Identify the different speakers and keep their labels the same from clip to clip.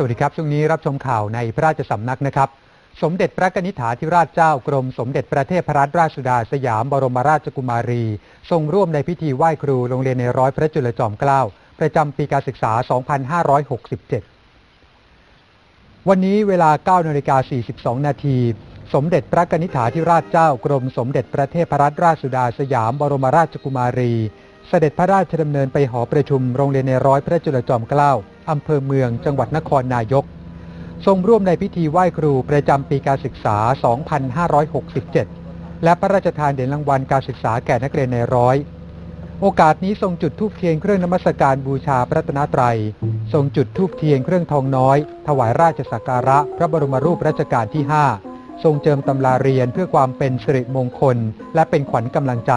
Speaker 1: สวัสดีครับ ช่วงนี้รับชมข่าวในพระราชสำนักนะครับ สมเด็จพระนิธิถาธิราชเจ้ากรมสมเด็จพระเทพรัตนราชสุดาสยามบรมราชกุมารี ทรงร่วมในพิธีไหว้ครูโรงเรียนในร้อยพระจุลจอมเกล้าประจำปีการศึกษา 2567 วันนี้เวลา9นาฬิกา42 นาทีสมเด็จพระนิธิถาธิราชเจ้ากรมสมเด็จพระเทพรัตนราชสุดาสยามบรมราชกุมารี เสด็จพระราชดำเนินไปหอประชุมโรงเรียนในร้อยพระจุลจอมเกล้า อำเภอเมืองจังหวัดนครนายก ทรงร่วมในพิธีไหว้ครูประจำปีการศึกษา 2567 และพระราชทานเหรียญรางวัลการศึกษาแก่นักเรียนในร้อย โอกาสนี้ทรงจุดธูปเทียนเครื่องนมัสการบูชาพระตนตรัย ทรงจุดธูปเทียนเครื่องทองน้อย ถวายราชสักการะ พระบรมรูปรัชกาลที่ 5 ทรงเจิมตำราเรียนเพื่อความเป็นสิริมงคล และเป็นขวัญกำลังใจ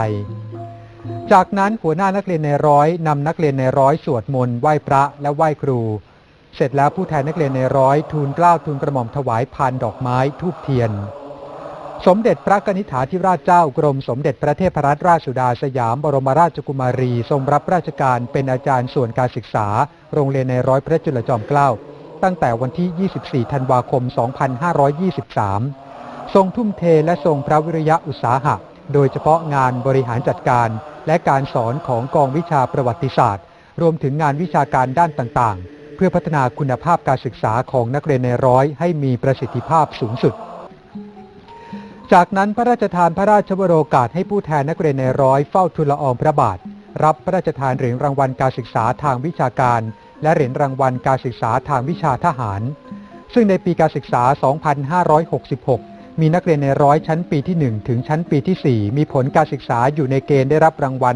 Speaker 1: จากนั้นหัวหน้านักเรียนในร้อยนำนักเรียนในร้อยสวดมนต์ไหว้พระและไหว้ครู เสร็จแล้วผู้แทนนักเรียนในร้อยทูลเกล้าทูลกระหม่อมถวายพานดอกไม้ทูบเทียน สมเด็จพระนิธิถาธิราชเจ้ากรมสมเด็จพระเทพรัตนราชสุดาสยามบรมราชกุมารีทรงรับราชการเป็นอาจารย์ส่วนการศึกษา โรงเรียนในร้อยพระจุลจอมเกล้าตั้งแต่วันที่ 24 ธันวาคม 2523 ทรงทุ่มเทและทรงพระวิริยะอุตสาหะ โดยเฉพาะงานบริหารจัดการ และการสอนของกองวิชาประวัติศาสตร์ รวมถึงงานวิชาการด้านต่างๆ เพื่อพัฒนาคุณภาพการศึกษาของนักเรียนในร้อยให้มีประสิทธิภาพสูงสุด จากนั้นพระราชทานพระราชวโรกาสให้ผู้แทนนักเรียนในร้อยเฝ้าทูลละอองพระบาท รับพระราชทานเหรียญรางวัลการศึกษาทางวิชาการ และเหรียญรางวัลการศึกษาทางวิชาทหาร ซึ่งในปีการศึกษา 2566 มีนักเรียนในร้อยชั้นปีที่ 1 ถึงชั้นปีที่ 4 มีผลการศึกษาอยู่ในเกณฑ์ได้รับรางวัล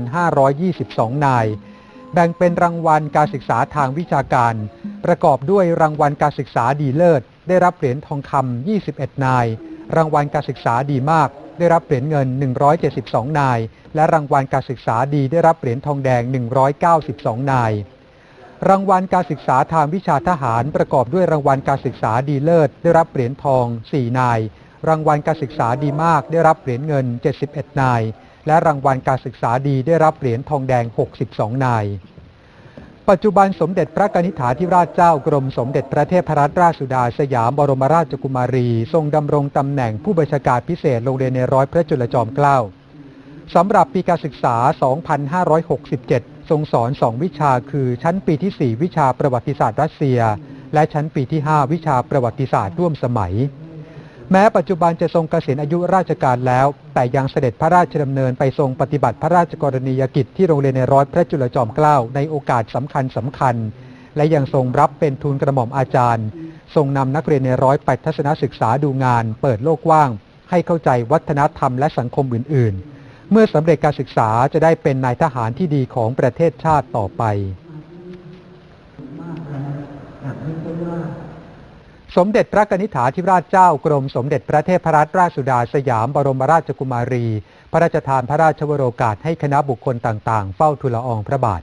Speaker 1: 522 นาย แบ่งเป็นรางวัลการศึกษาทางวิชาการ ประกอบด้วยรางวัลการศึกษาดีเลิศ ได้รับเหรียญทองคำ 21 นาย รางวัลการศึกษาดีมาก ได้รับเหรียญเงิน 172 นาย และรางวัลการศึกษาดีได้รับเหรียญทองแดง 192 นายรางวัลการศึกษาทางวิชาทหารประกอบด้วยรางวัลการศึกษาดีเลิศ ได้รับเหรียญทอง 4 นาย รางวัลการศึกษาดีมากได้รับเหรียญเงิน 71 นาย และรางวัลการศึกษาดีได้รับเหรียญทองแดง 62 นาย ปัจจุบันสมเด็จพระนิธิถาธิราชเจ้ากรมสมเด็จพระเทพรัตนราชสุดาสยามบรมราชกุมารี ทรงดำรงตำแหน่งผู้บัญชาการพิเศษโรงเรียนในร้อยพระจุลจอมเกล้าสำหรับปีการศึกษา 2567 ทรงสอน 2 วิชาคือชั้นปีที่ 4 วิชาประวัติศาสตร์รัสเซีย และชั้นปีที่ 5 วิชาประวัติศาสตร์ร่วมสมัย แม้ปัจจุบันจะทรงเกษียณอายุราชการแล้ว แต่ยังเสด็จพระราชดำเนินไปทรงปฏิบัติพระราชกรณียกิจที่โรงเรียนในร้อยพระจุลจอมเกล้าในโอกาสสำคัญสำคัญ และยังทรงรับเป็นทูลกระหม่อมอาจารย์ ทรงนำนักเรียนในร้อยไปทัศนศึกษาดูงาน เปิดโลกกว้าง ให้เข้าใจวัฒนธรรมและสังคมอื่น ๆ เมื่อสำเร็จการศึกษาจะได้เป็นนายทหารที่ดีของประเทศชาติต่อไป สมเด็จพระนิธิถาธิราชเจ้ากรมสมเด็จพระเทพรัตนราชสุดาสยามบรมราชกุมารี พระราชทานพระราชวโรกาสให้คณะบุคคลต่างๆ เฝ้าทูลละอองพระบาท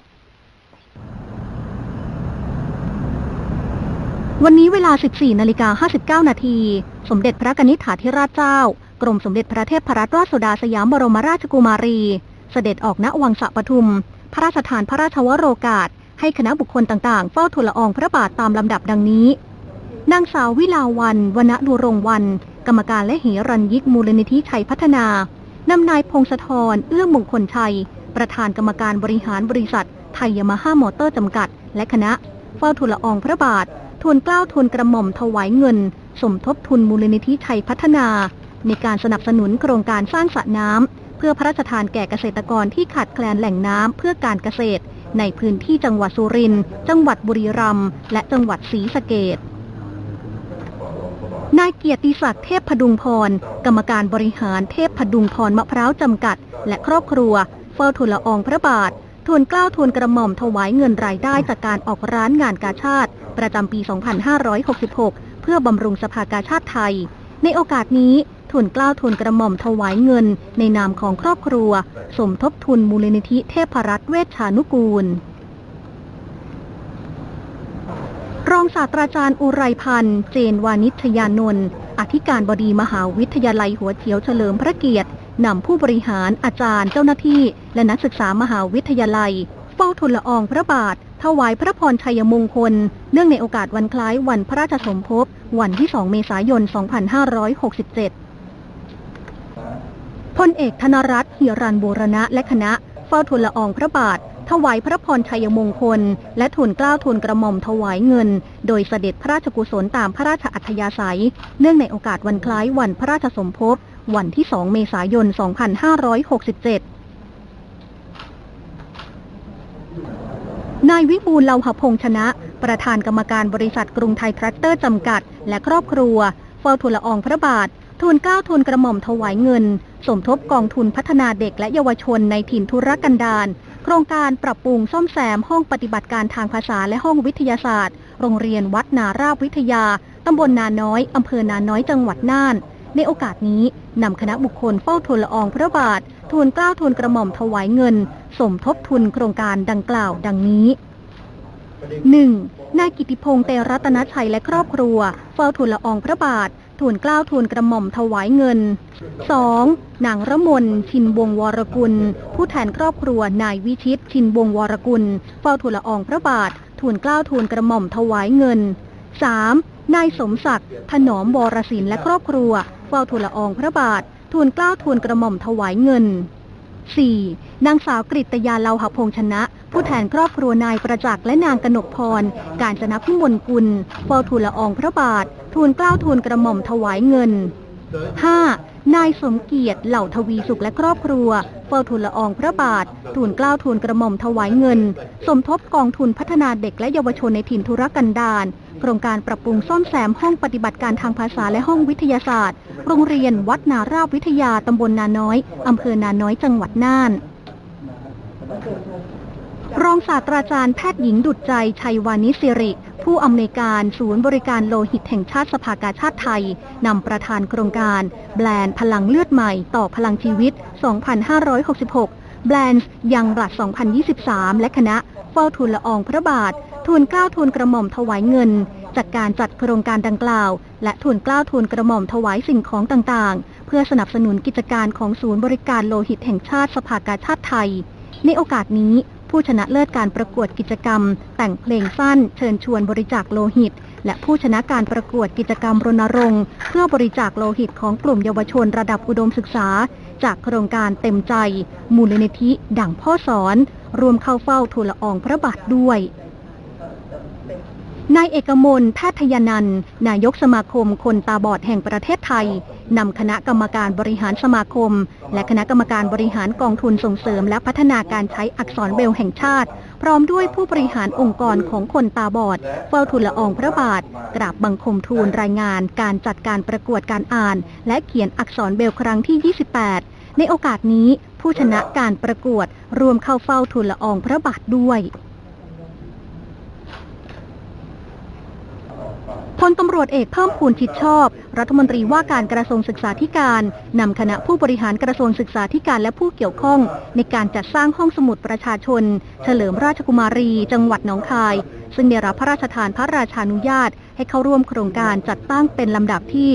Speaker 2: วันนี้เวลา 14 นาฬิกา 59 นาที สมเด็จพระนิธิถาธิราชเจ้า กรมสมเด็จพระเทพรัตนราชสุดาสยามบรมราชกุมารี เสด็จออกณวังสะปทุม พระราชทานพระราชวโรกาสให้คณะบุคคลต่างๆ เฝ้าทูลละอองพระบาทตามลำดับดังนี้ นางสาววิลาวันวณดูรงวัน กรรมการและเหรัญยิกมูลนิธิชัยพัฒนานำนายพงศธรเอื้อมมงคลชัย ประธานกรรมการบริหารบริษัท ไทยยามาฮ่ามอเตอร์จำกัด และคณะเฝ้าทูลลอองพระบาททูลเกล้าทูลกระหม่อมถวายเงิน สมทบทุนมูลนิธิชัยพัฒนา ในการสนับสนุนโครงการสร้างสระน้ำเพื่อพระราชทานแก่เกษตรกรที่ขาดแคลนแหล่งน้ำเพื่อการเกษตร ในพื้นที่จังหวัดสุรินทร์จังหวัดบุรีรัมย์และจังหวัดศรีสะเกษ นายเกียรติศักดิ์เทพพดุงพร กรรมการบริหารเทพพดุงพรมะพร้าวจำกัด และครอบครัว เฝ้าทูลละอองพระบาททูลเกล้าทูลกระหม่อมถวายเงินรายได้จากการออกร้านงานกาชาติ ประจำปี 2566 เพื่อบำรุงสภากาชาติไทย ในโอกาสนี้ทูลเกล้าทูลกระหม่อมถวายเงิน ในนามของครอบครัว สมทบทุนมูลนิธิเทพรัตน์เวชชานุกูล รองศาสตราจารย์อุไรพันธ์ เจนวานิชยานนท์ อธิการบดีมหาวิทยาลัยหัวเฉียวเฉลิมพระเกียรติ นำผู้บริหารอาจารย์เจ้าหน้าที่ และนักศึกษามหาวิทยาลัย เฝ้าทูลละอองพระบาท ถวายพระพรชัยมงคล เนื่องในโอกาสวันคล้ายวันพระราชสมภพ วันที่ 2 เมษายน 2567 พลเอกธนรัตน์หิรันบูรณะและคณะเฝ้าทูลละอองพระบาท ถวายพระพรชัยมงคล และทูลเกล้าทูลกระหม่อมถวายเงิน โดยเสด็จพระราชกุศลตามพระราชอัธยาศัย เนื่องในโอกาสวันคล้ายวันพระราชสมภพวันที่ 2 เมษายน 2567นายวิบูลเลาหพงชนะ ประธานกรรมการบริษัทกรุงไทยแทรกเตอร์จำกัด และครอบครัวเฝ้าทูลละอองพระบาท ทูลเกล้าทูลกระหม่อมถวายเงิน สมทบกองทุนพัฒนาเด็กและเยาวชนในถิ่นทุรกันดาร โครงการปรับปรุงซ่อมแซมห้องปฏิบัติการทางภาษาและห้องวิทยาศาสตร์ โรงเรียนวัดนาราบวิทยา ตำบลนาน้อย อำเภอนาน้อยจังหวัดน่าน ในโอกาสนี้นำคณะบุคคลเฝ้าทูลละอองพระบาท ทูลเกล้าทูลกระหม่อมถวายเงิน สมทบทุนโครงการดังกล่าวดังนี้ 1. นายกิติพงษ์เตรัตนชัยและครอบครัว เฝ้าทูลละอองพระบาท ทูลเกล้าทูลกระหม่อมถวายเงิน 2. นางระมนชินวงวรกุล ผู้แทนครอบครัวนายวิชิต ชินวงวรกุลเฝ้าทูลละอองพระบาท ทูลเกล้าทูลกระหม่อมถวายเงิน 3. นายสมศักดิ์ถนอมวรศิลและครอบครัวเฝ้าทูลละอองพระบาท ทูลเกล้าทูลกระหม่อมถวายเงิน 4. นางสาวกริตยาเลาหพงชนะ ผู้แทนครอบครัวนายประจักษ์และนางกนกพร การจนพิมลกุลเฝ้าทูลละอองพระบาท ทูลเกล้าทูลกระหม่อมถวายเงิน 5. นายสมเกียรติเหล่าทวีสุขและครอบครัวเฝ้าทูลละอองพระบาท ทูลเกล้าทูลกระหม่อมถวายเงิน สมทบกองทุนพัฒนาเด็กและเยาวชนในถิ่นทุรกันดาร โครงการปรับปรุงซ่อมแซมห้องปฏิบัติการทางภาษาและห้องวิทยาศาสตร์ โรงเรียนวัดนาราบวิทยาตำบลนาน้อยอำเภอนาน้อยจังหวัดน่านรองศาสตราจารย์แพทย์หญิงดุจใจชัยวานิสิริ ผู้อำนวยการศูนย์บริการโลหิตแห่งชาติสภากาชาติไทย นำประธานโครงการ แบรนด์พลังเลือดใหม่ต่อพลังชีวิต 2566 แบรนด์ยังบลัด2023 และคณะเฝ้าทูลละอองพระบาท ทูลเกล้าทูลกระหม่อมถวายเงิน จากการจัดโครงการดังกล่าว และทูลเกล้าทูลกระหม่อมถวายสิ่งของต่างๆ เพื่อสนับสนุนกิจการของศูนย์บริการโลหิตแห่งชาติสภากาชาติไทย ในโอกาสนี้ผู้ชนะเลิศการประกวดกิจกรรม แต่งเพลงสั้น เชิญชวนบริจาคโลหิต และผู้ชนะการประกวดกิจกรรมรณรงค์ เพื่อบริจาคโลหิตของกลุ่มเยาวชนระดับอุดมศึกษา จากโครงการเต็มใจ มูลนิธิดั่งพ่อสอน รวมเข้าเฝ้าทูลละอองพระบาทด้วย นายเอกมลแพทยนันท์นายกสมาคมคนตาบอดแห่งประเทศไทย นำคณะกรรมการบริหารสมาคม และคณะกรรมการบริหารกองทุนส่งเสริม และพัฒนาการใช้อักษรเบลแห่งชาติ พร้อมด้วยผู้บริหารองค์กรของคนตาบอด เฝ้าทูลละอองพระบาท กราบบังคมทูลรายงาน การจัดการประกวดการอ่าน และเขียนอักษรเบลครั้งที่ 28 ในโอกาสนี้ผู้ชนะการประกวดรวมเข้าเฝ้าทูลละอองพระบาทด้วย พลตำรวจเอกเพิ่มพูนชิดชอบ รัฐมนตรีว่าการกระทรวงศึกษาธิการนำคณะผู้บริหารกระทรวงศึกษาธิการและผู้เกี่ยวข้อง ในการจัดสร้างห้องสมุดประชาชน เฉลิมราชกุมารี จังหวัดหนองคาย ซึ่งได้รับพระราชทานพระราชานุญาต ให้เข้าร่วมโครงการจัดตั้งเป็นลำดับที่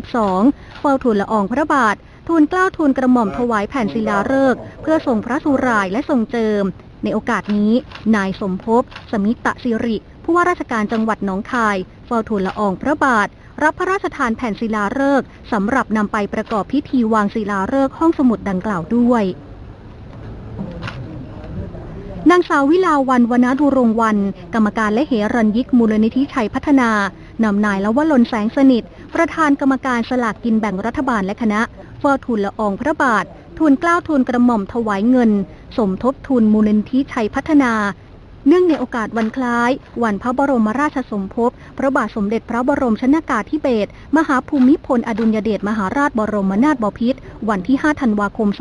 Speaker 2: 112 เฝ้าทูลละอองพระบาท ทูลเกล้าทูลกระหม่อมถวายแผ่นศิลาฤกษ์เพื่อทรงพระสุรายและทรงเจิม ในโอกาสนี้ นายสมภพ สมิตะสิริ ผู้ว่าราชการจังหวัดหนองคายเฝ้าทูลละอองพระบาท รับพระราชทานแผ่นศิลาฤกษ์สำหรับนำไปประกอบพิธีวางศิลาฤกษ์ห้องสมุดดังกล่าวด้วยนางสาววิลาวันวนาดุรงวัน กรรมการและเหรัญยิกมูลนิธิชัยพัฒนานำนายละวลนแสงสนิท ประธานกรรมการสลากกินแบ่งรัฐบาลและคณะเฝ้าทูลละอองพระบาททูลกล้าวทูลกระหม่อมถวายเงิน สมทบทุนมูลนิธิชัยพัฒนา เนื่องในโอกาสวันคล้าย วันพระบรมราชสมภพ พระบาทสมเด็จพระบรมชนากาธิเบศรมหาภูมิพลอดุลยเดชมหาราชบรมนาถบพิตรวันที่ 5 ธันวาคม 2567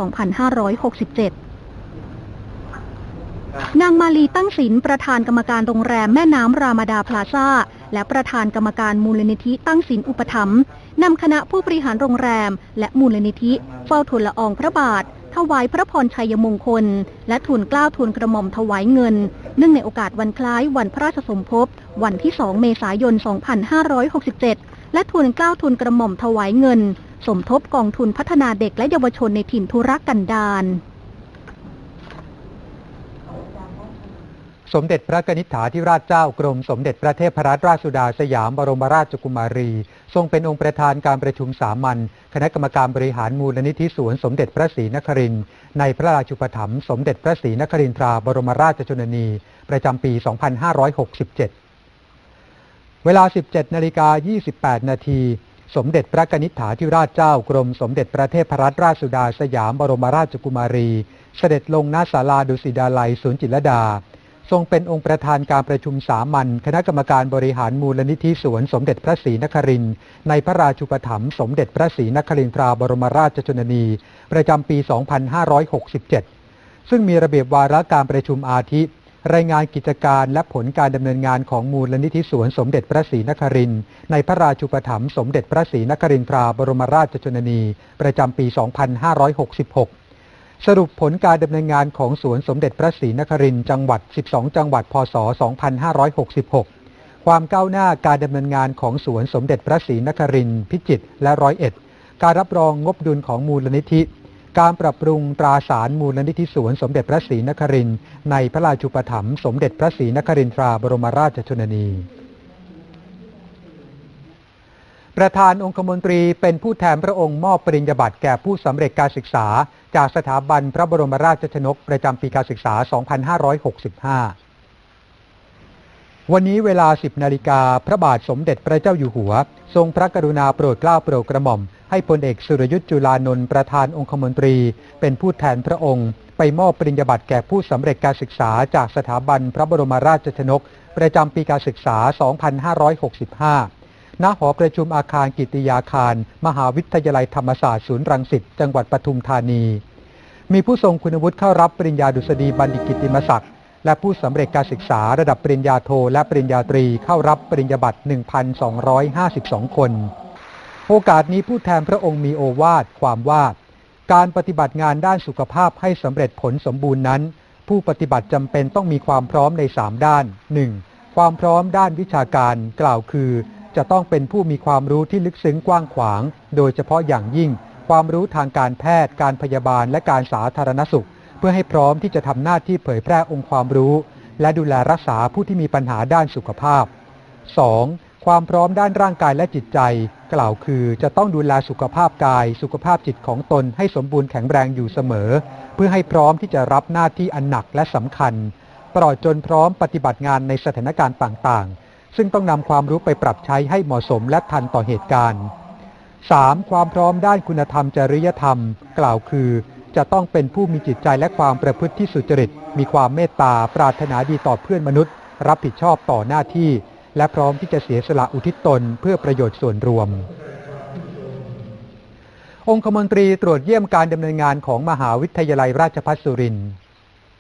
Speaker 2: นางมาลีตั้งศิลประธานกรรมการโรงแรมแม่น้ำรามาดาพลาซ่าและประธานกรรมการมูลนิธิตั้งศิลอุปถัมภ์นำคณะผู้บริหารโรงแรม และมูลนิธิเฝ้าทูลละอองพระบาท ถวายพระพรชัยมงคล และทูลเกล้าทูลกระหม่อมถวายเงิน เนื่องในโอกาสวันคล้ายวันพระราชสมภพ วันที่ 2 เมษายน 2567 และทูลเกล้าทูลกระหม่อมถวายเงิน สมทบกองทุนพัฒนาเด็กและเยาวชนในถิ่นทุรกันดาร
Speaker 1: สมเด็จพระนิษฐาธิราชเจ้ากรม สมเด็จพระเทพรัตนราชสุดาสยามบรมราชกุมารี ทรงเป็นองค์ประธานการประชุมสามัญคณะกรรมการบริหารมูลนิธิสวนสมเด็จพระศรีนครินทร์ในพระราชุปถัมภ์สมเด็จพระศรีนครินทราบรมราชชนนี ประจำปี 2567 เวลา 17นาฬิกา28 นาทีสมเด็จพระนิษฐาธิราชเจ้ากรมสมเด็จพระเทพรัตนราชสุดาสยามบรมราชกุมารี เสด็จลงณศาลาดุสิดาลัยศูนจิตรดา ทรงเป็นองค์ประธานการประชุมสามัญคณะกรรมการบริหารมูลนิธิสวนสมเด็จพระศรีนครินทร์ในพระราชุปถัมภ์สมเด็จพระศรีนครินทราบรมราชชนนี ประจำปี 2567 ซึ่งมีระเบียบวาระการประชุมอาทิ รายงานกิจการและผลการดำเนินงานของมูลนิธิสวนสมเด็จพระศรีนครินทร์ในพระราชุปถัมภ์สมเด็จพระศรีนครินทราบรมราชชนนี ประจำปี 2566 สรุปผลการดำเนินงานของสวนสมเด็จพระศรีนครินทร์จังหวัด 12 จังหวัด พศ 2566 ความก้าวหน้าการดำเนินงานของสวนสมเด็จพระศรีนครินทร์พิจิตรและร้อยเอ็ด การรับรองงบดุลของมูลนิธิ การปรับปรุงตราสารมูลนิธิสวนสมเด็จพระศรีนครินทร์ในพระราชูปถัมภ์สมเด็จพระศรีนครินทราบรมราชชนนี ประธานองคมนตรีเป็นผู้แทนพระองค์มอบปริญญาบัตรแก่ผู้สำเร็จการศึกษา จากสถาบันพระบรมราชชนกประจำปีการศึกษา 2565 วันนี้เวลา 10 นาฬิกาพระบาทสมเด็จพระเจ้าอยู่หัว ทรงพระกรุณาโปรดเกล้าโปรดกระหม่อม ให้พลเอกสุรยุทธ์จุลานนท์ประธานองคมนตรี เป็นผู้แทนพระองค์ ไปมอบปริญญาบัตรแก่ผู้สำเร็จการศึกษาจากสถาบันพระบรมราชชนก ประจำปีการศึกษา 2565 ณหอประชุมอาคารกิติยาคาร มหาวิทยาลัยธรรมศาสตร์ศูนย์รังสิตจังหวัดปทุมธานี มีผู้ทรงคุณวุฒิเข้ารับปริญญาดุษฎีบัณฑิตกิติมศักดิ์และผู้สำเร็จการศึกษาระดับปริญญาโทและปริญญาตรีเข้ารับปริญญาบัตร 1,252 คน โอกาสนี้ผู้แทนพระองค์มีโอวาทความว่า การปฏิบัติงานด้านสุขภาพให้สำเร็จผลสมบูรณ์นั้น ผู้ปฏิบัติจำเป็นต้องมีความพร้อมใน 3 ด้าน 1. ความพร้อมด้านวิชาการกล่าวคือ จะต้องเป็นผู้มีความรู้ที่ลึกซึ้งกว้างขวาง โดยเฉพาะอย่างยิ่ง ความรู้ทางการแพทย์ การพยาบาลและการสาธารณสุข เพื่อให้พร้อมที่จะทำหน้าที่เผยแพร่องค์ความรู้ และดูแลรักษาผู้ที่มีปัญหาด้านสุขภาพ 2. ความพร้อมด้านร่างกายและจิตใจ กล่าวคือจะต้องดูแลสุขภาพกาย สุขภาพจิตของตนให้สมบูรณ์แข็งแรงอยู่เสมอ เพื่อให้พร้อมที่จะรับหน้าที่อันหนักและสำคัญตลอดจนพร้อมปฏิบัติงานในสถานการณ์ต่างๆ ซึ่งต้องนำความรู้ไปปรับใช้ให้เหมาะสมและทันต่อเหตุการณ์ 3. ความพร้อมด้านคุณธรรมจริยธรรม กล่าวคือ จะต้องเป็นผู้มีจิตใจและความประพฤติที่สุจริต มีความเมตตา ปรารถนาดีต่อเพื่อนมนุษย์ รับผิดชอบต่อหน้าที่ และพร้อมที่จะเสียสละอุทิศตนเพื่อประโยชน์ส่วนรวม องคมนตรีตรวจเยี่ยมการดำเนินงานของมหาวิทยาลัยราชภัฏสุรินทร์